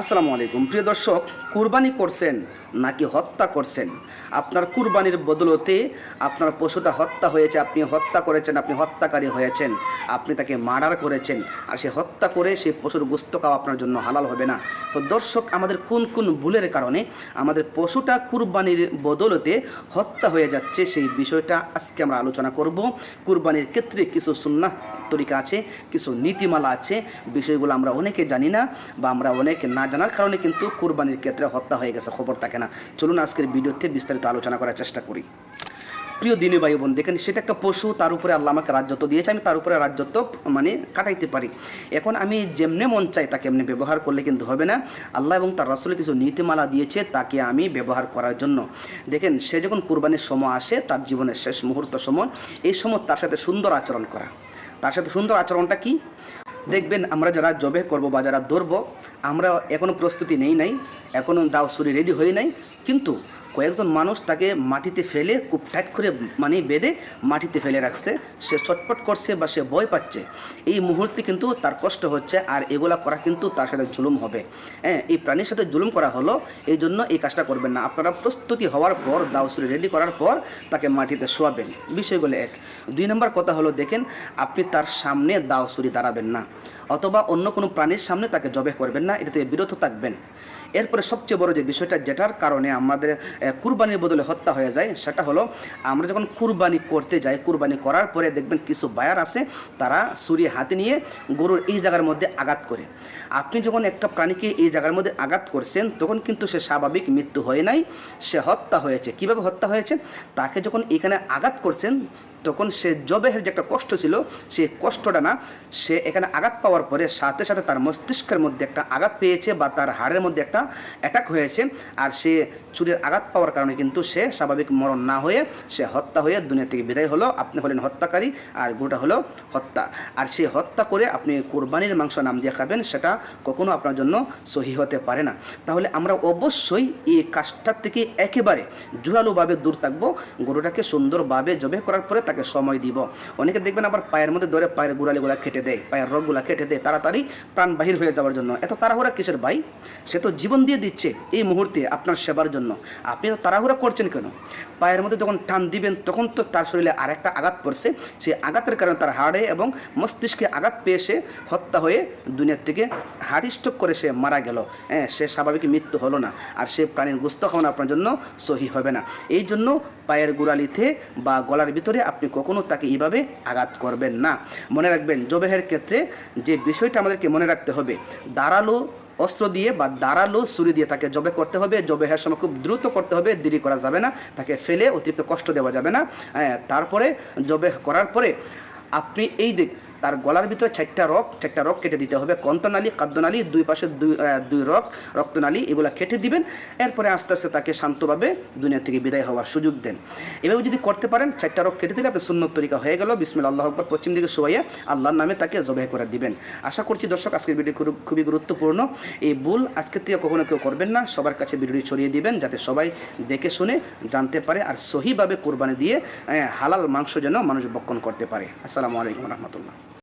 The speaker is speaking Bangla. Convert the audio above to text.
আসসালামু আলাইকুম। প্রিয় দর্শক কুরবানি করছেন নাকি হত্যা করছেন? আপনার কুরবানির বদলতে আপনার পশুটা হত্যা হয়েছে, আপনি হত্যা করেছেন, আপনি হত্যাকারী হয়েছেন, আপনি তাকে মার্ডার করেছেন, আর সে হত্যা করে সেই পশুর গুস্ত খাওয়া আপনার জন্য হালাল হবে না। তো দর্শক, আমাদের কোন কোন ভুলের কারণে আমাদের পশুটা কুরবানির বদলতে হত্যা হয়ে যাচ্ছে সেই বিষয়টা আজকে আমরা আলোচনা করব। কুরবানির ক্ষেত্রে কিছু সুন্নাহ তরিকা আছে, কিছু নীতিমালা আছে, বিষয়গুলো আমরা অনেকে জানি না বা আমরা অনেকে না জানার কারণে কিন্তু কুরবানির ক্ষেত্রে হত্যা হয়ে গেছে খবর থাকে না। চলুন আজকের ভিডিওতে বিস্তারিত আলোচনা করার চেষ্টা করি। প্রিয় দিনে ভাই বোন, দেখেন, সেটা একটা পশু, তার উপরে আল্লাহ আমাকে রাজ্যত্ব দিয়েছে, আমি তার উপরে রাজ্যত্ব মানে কাটাইতে পারি। এখন আমি যেমনে মন চাই, তাকে এমনি ব্যবহার করলে কিন্তু হবে না। আল্লাহ এবং তার রাসুলে কিছু নীতিমালা দিয়েছে, তাকে আমি ব্যবহার করার জন্য। দেখেন, সে যখন কুরবানির সময় আসে, তার জীবনের শেষ মুহূর্ত সময়, এই সময় তার সাথে সুন্দর আচরণ করা। তার সাথে সুন্দর আচরণটা কি? দেখবেন আমরা যারা জবে করব বা যারা ধরবো, আমরা এখনও প্রস্তুতি নেই নাই এখনও দাও সুরি রেডি হয়ে নাই, কিন্তু কয়েকজন মানুষ তাকে মাটিতে ফেলে খুব টাইট করে মানে বেঁধে মাটিতে ফেলে রাখছে। সে ছটপট করছে বা সে ভয় পাচ্ছে। এই মুহূর্তে কিন্তু তার কষ্ট হচ্ছে আর এগুলা করা কিন্তু তার সাথে জুলুম হবে। হ্যাঁ এই প্রাণীর সাথে জুলুম করা হলো, এই জন্য এই কাজটা করবেন না। আপনারা প্রস্তুতি হওয়ার পর, দাও সুরি রেডি করার পর তাকে মাটিতে শোয়াবেন। বিষয়গুলো এক। দুই নম্বর কথা হলো, দেখেন, আপনি তার সামনে দাউসুরি দাঁড়াবেন না। অথবা অন্য কোনো প্রাণীর সামনে তাকে জবে করবেন না এটা থেকে বিরত থাকবেন। এরপরে সবচেয়ে বড় যে বিষয়টা, যেটার কারণে আমাদের কুরবানির বদলে হত্যা হয়ে যায়। সেটা হলো, আমরা যখন কুরবানি করতে যাই, কুরবানি করার পরে দেখবেন কিছু বায়ার আছে, তারা ছুরি হাতে নিয়ে গরুর এই জায়গার মধ্যে আঘাত করে। আপনি যখন একটা প্রাণীকে এই জায়গার মধ্যে আঘাত করছেন, তখন কিন্তু সে স্বাভাবিক মৃত্যু হয় নাই, সে হত্যা হয়েছে। কীভাবে হত্যা হয়েছে? তাকে যখন এখানে আঘাত করছেন, তখন সে জবেহের যে একটা কষ্ট ছিল, সেই কষ্টটা না, সে এখানে আঘাত পাওয়ার পরে সাথে সাথে তার মস্তিষ্কের মধ্যে একটা আঘাত পেয়েছে বা তার হাড়ের মধ্যে একটা অ্যাটাক হয়েছে, আর সে চুরির আঘাত পাওয়ার কারণে কিন্তু সে স্বাভাবিক মরণ না হয়ে সে হত্যা হয়ে দুনিয়া থেকে বিদায় হলো। আপনি হলেন হত্যাকারী আর গোটা হলো হত্যা। আর সেই হত্যা করে আপনি কোরবানির মাংস নাম দিয়ে খাবেন, সেটা কখনো আপনার জন্য সহি হতে পারে না। তাহলে আমরা অবশ্যই এই কাজটার থেকে একেবারে জোরালোভাবে দূর থাকব। গরুটাকে সুন্দরভাবে জবে করার পরে তাকে সময় দিব। অনেকে দেখবেন আবার পায়ের মধ্যে ধরে পায়ের গোড়ালিগুলা কেটে দেয়, পায়ের রগগুলা কেটে দেয়, তাড়াতাড়ি প্রাণ বাহির হয়ে যাওয়ার জন্য। এত তাড়াহুড়া কিসের ভাই? সে তো জীবন দিয়ে দিচ্ছে এই মুহূর্তে আপনার সেবার জন্য। আপনি তো তাড়াহুড়া করছেন কেন? পায়ের মধ্যে যখন টান দিবেন, তখন তো তার শরীরে আরেকটা আঘাত পড়ছে। সেই আঘাতের কারণে তার হাড়ে এবং মস্তিষ্কে আঘাত পেয়ে সে হত্যা হয়ে দুনিয়ার থেকে হার্ট করে সে মারা গেল। হ্যাঁ সে স্বাভাবিক মৃত্যু হলো না আর সে প্রাণীর গুস্ত খাওয়ানো আপনার জন্য সহি হবে না। এই জন্য পায়ের গোড়ালিতে বা গলার ভিতরে আপনি কখনো তাকে এইভাবে আঘাত করবেন না। মনে রাখবেন, জবেহের ক্ষেত্রে যে বিষয়টা আমাদেরকে মনে রাখতে হবে, দাঁড়াল অস্ত্র দিয়ে বা দাঁড়াল ছুরি দিয়ে তাকে জবে করতে হবে। জবে হওয়ার সময় খুব দ্রুত করতে হবে দেরি করা যাবে না তাকে ফেলে অতিরিক্ত কষ্ট দেওয়া যাবে না। হ্যাঁ, তারপরে জবে করার পরে আপনি এই দিক তার গলার ভিতরে চারটা রক চারটা রক কেটে দিতে হবে। কন্তনালী খাদ্যনালী দুই পাশে দুই দুই রক, রক্তনালী এগুলো কেটে দিবেন। এরপরে আস্তে আস্তে তাকে শান্তভাবে দুনিয়া থেকে বিদায় হওয়ার সুযোগ দেন। এভাবে যদি করতে পারেন, চারটা রক কেটে দিলে আপনি সুন্নত তরিকা হয়ে গেল। বিসমিল আল্লাহ আকবর, পশ্চিম দিকে শোয়াইয়া আল্লাহর নামে তাকে জবাই করে দিবেন। আশা করছি দর্শক, আজকের ভিডিও খুব- খুবই গুরুত্বপূর্ণ। এই ভুল আজকের থেকে কখনো কেউ করবেন না। সবার কাছে ভিডিওটি ছড়িয়ে দিবেন যাতে সবাই দেখে শুনে, জানতে পারে আর সহিভাবে কোরবানি দিয়ে হালাল মাংস যেন মানুষ বক্ষণ করতে পারে। আসসালামু আলাইকুম রহমতুল্লাহ।